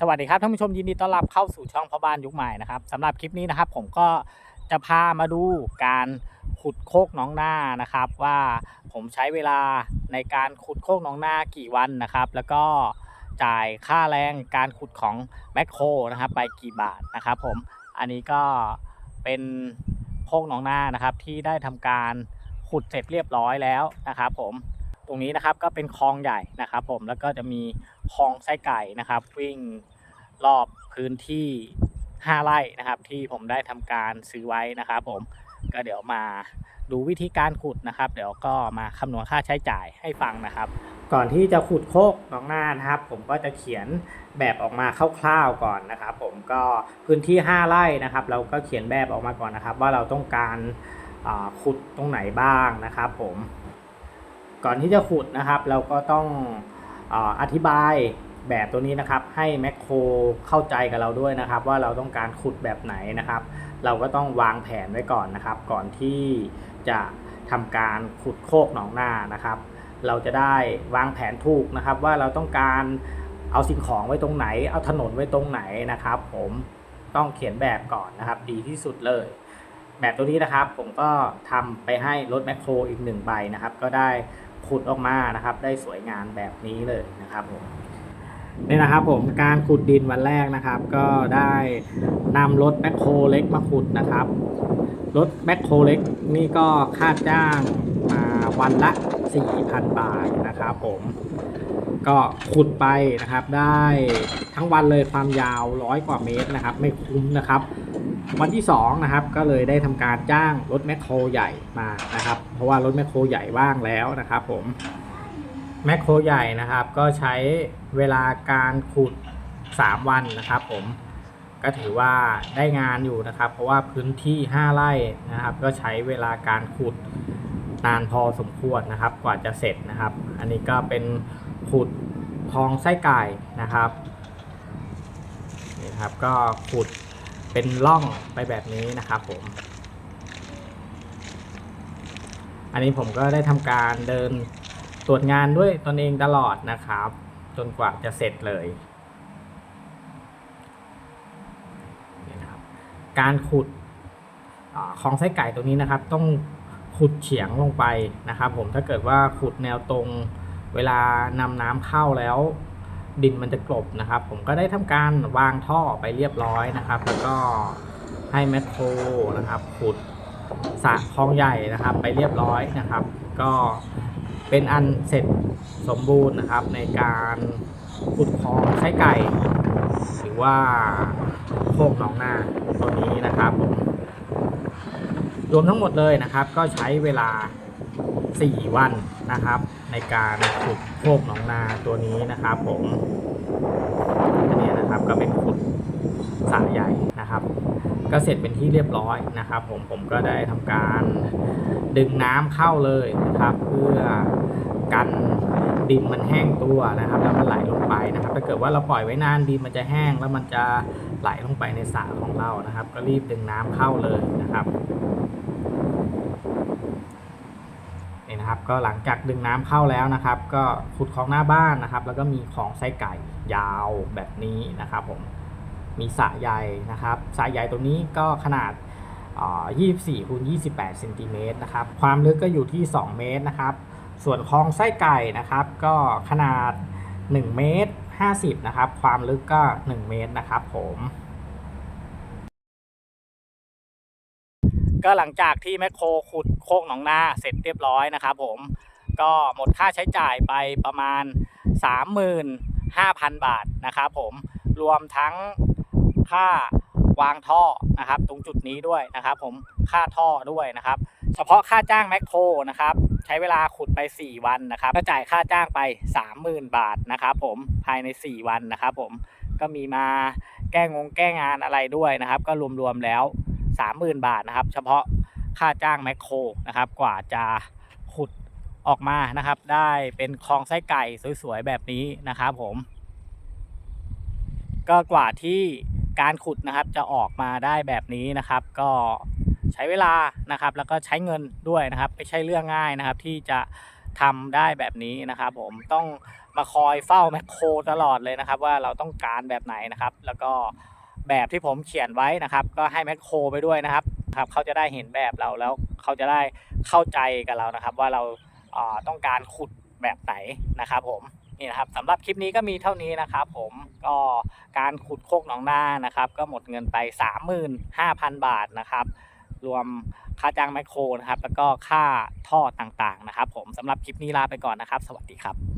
สวัสดีครับท่านผู้ชมยินดีต้อนรับเข้าสู่ช่องพ่อบ้านยุคใหม่นะครับสำหรับคลิปนี้นะครับ ผมก็จะพามาดูการขุดโคกหน้องนานะครับ ว่าผมใช้เวลาในการขุดโคกหน้องนากี่วันนะครับ แล้วก็จ่ายค่าแรงการขุดของแมคโครนะครับ ไปกี่บาทนะครับ ผมอันนี้ก็เป็นโคกหน้องนานะครับ ที่ได้ทำการขุดเสร็จเรียบร้อยแล้วนะครับ ผมตรงนี้นะครับก็เป็นคลองใหญ่นะครับ ผมแล้วก็จะมี คลองไส้ไก่นะครับ วิ่งรอบพื้นที่ 5 ไร่นะครับ ที่ผมได้ทำการซื้อไว้นะครับ ผมก็เดี๋ยวมาดูวิธีการขุดนะครับ เดี๋ยวก็มาคำนวณค่าใช้จ่ายให้ฟังนะครับก่อนที่จะขุดโคกหนองนานะครับ ผมก็จะเขียนแบบออกมาคร่าวๆก่อนนะครับ ผมก็พื้นที่ 5 ไร่นะครับ เราก็เขียนแบบออกมาก่อนนะครับ ว่าเราต้องการขุดตรงไหนบ้างนะครับ ผม ก่อนที่จะขุดนะครับ เราก็ต้อง อธิบายแบบตัวนี้นะครับ ให้แมคโครเข้าใจกับเราด้วยนะครับ ว่าเราต้องการขุดแบบไหนนะครับ เราก็ต้องวางแผนไว้ก่อนนะครับ ก่อนที่จะทำการขุดโคกหนองนานะครับ เราจะได้วางแผนถูกนะครับ ว่าเราต้องการเอาสิ่งของไว้ตรงไหน เอาถนนไว้ตรงไหนนะครับ ผมต้องเขียนแบบก่อนนะครับ ดีที่สุดเลย แบบตัวนี้นะครับ ผมก็ทำไปให้รถแมคโครอีกหนึ่งใบนะครับ ก็ได้ ขุดออกมานะครับ ได้สวยงามแบบนี้เลยนะครับผมนี่นะครับผมการขุดดินวันแรกนะครับ ก็ได้นำรถแมคโครเล็กมาขุดนะครับรถแมคโครเล็กนี่ก็ค่าจ้างมาวันละ 4,000 บาทนะครับผมก็ขุดไปนะครับได้ทั้งวันเลยความยาวร้อยกว่าเมตรนะครับ ไม่คุ้มนะครับ วันที่2นะครับก็เลยได้ทำการจ้างรถแมคโครใหญ่มานะครับ เพราะว่ารถแมคโครใหญ่ว่างแล้วนะครับ ผมแมคโครใหญ่นะครับ ก็ใช้เวลาการขุด 3 วันนะครับ ผมก็ถือว่าได้งานอยู่นะครับ เพราะว่าพื้นที่ 5 ไร่นะครับ ก็ใช้เวลาการขุดนานพอสมควรนะครับ กว่าจะเสร็จนะครับ อันนี้ก็เป็นขุดทองไส้ไก่นะครับนี่ครับก็ขุด เป็นร่องไปแบบนี้นะครับผม อันนี้ผมก็ได้ทำการเดินตรวจงานด้วยตนเองตลอดนะครับ จนกว่าจะเสร็จเลยนี่นะครับ การขุดอของไส้ไก่ตัวนี้นะครับ ต้องขุดเฉียงลงไปนะครับ ผมถ้าเกิดว่าขุดแนวตรงเวลานำน้ำเข้าแล้ว ดินมันจะกลบนะครับ ผมก็ได้ทำการวางท่อไปเรียบร้อยนะครับ แล้วก็ให้แมคโครนะครับขุดสระคลองใหญ่นะครับ ไปเรียบร้อยนะครับ ก็เป็นอันเสร็จสมบูรณ์นะครับ ในการขุดคลองไส้ไก่ หรือว่าโคกหนองนาตัวนี้นะครับผมรวมทั้งหมดเลยนะครับ ก็ใช้เวลา 4 วันนะครับ ในการขุดโคกหนองนาตัวนี้นะครับผมอันนี้นะครับก็เป็นขุดสระใหญ่นะครับ ก็เสร็จเป็นที่เรียบร้อยนะครับ ผมผมก็ได้ทำการดึงน้ำเข้าเลยนะครับ เพื่อกันดินมันแห้งตัวนะครับ แล้วมันไหลลงไปนะครับ ถ้าเกิดว่าเราปล่อยไว้นานดินมันจะแห้งแล้วมันจะไหลลงไปในสระของเรานะครับ ก็รีบดึงน้ำเข้าเลยนะครับ นี่นะครับก็หลังจากดึงน้ำเข้าแล้วนะครับ ก็ขุดคลองหน้าบ้านนะครับ แล้วก็มีของไส้ไก่ยาวแบบนี้นะครับผมมีสระใหญ่นะครับสระใหญ่ตัวนี้ก็ขนาด 24คูณ28เซนติเมตรนะครับความลึกก็อยู่ที่ 2 เมตรนะครับ ส่วนคลองไส้ไก่นะครับ ก็ขนาด 1 เมตร 50 นะครับ ความลึกก็ 1 เมตรนะครับผม ก็หลังจากที่แมคโครขุดโคกหนองนาเสร็จเรียบร้อยนะครับผมก็หมดค่าใช้จ่ายไปประมาณ 35,000 บาทนะครับผมรวมทั้งค่าวางท่อนะครับ ตรงจุดนี้ด้วยนะครับผมค่าท่อด้วยนะครับ เฉพาะค่าจ้างแมคโครนะครับใช้เวลาขุดไป 4 วันนะครับก็จ่ายค่าจ้างไป 30,000 บาทนะครับผมภายใน 4 วันนะครับผมก็มีมาแก้งงแก้งานอะไรด้วยนะครับ ก็รวมๆแล้ว 30,000 บาทนะครับ เฉพาะค่าจ้างแมคโครนะครับ กว่าจะขุดออกมานะครับ ได้เป็นคลองไส้ไก่สวยๆแบบนี้นะครับผม ก็กว่าที่การขุดนะครับจะออกมาได้แบบนี้นะครับ ก็ใช้เวลานะครับ แล้วก็ใช้เงินด้วยนะครับ ไม่ใช่เรื่องง่ายนะครับ ที่จะทำได้แบบนี้นะครับ ผมต้องมาคอยเฝ้าแมคโครตลอดเลยนะครับ ว่าเราต้องการแบบไหนนะครับ แล้วก็ แบบที่ผมเขียนไว้นะครับ ก็ให้แมคโครไปด้วยนะครับครับเขาจะได้เห็นแบบเราแล้วเขาจะได้เข้าใจกับเรานะครับ ว่าเราต้องการขุดแบบไหนนะครับ ผมนี่นะครับสำหรับคลิปนี้ก็มีเท่านี้นะครับ ผมก็การขุดโคกหนองนานะครับ ก็หมดเงินไป 35,000 บาทนะครับ รวมค่าจ้างแมคโครนะครับ แล้วก็ค่าท่อต่างๆนะครับ ผมสำหรับคลิปนี้ลาไปก่อนนะครับ สวัสดีครับ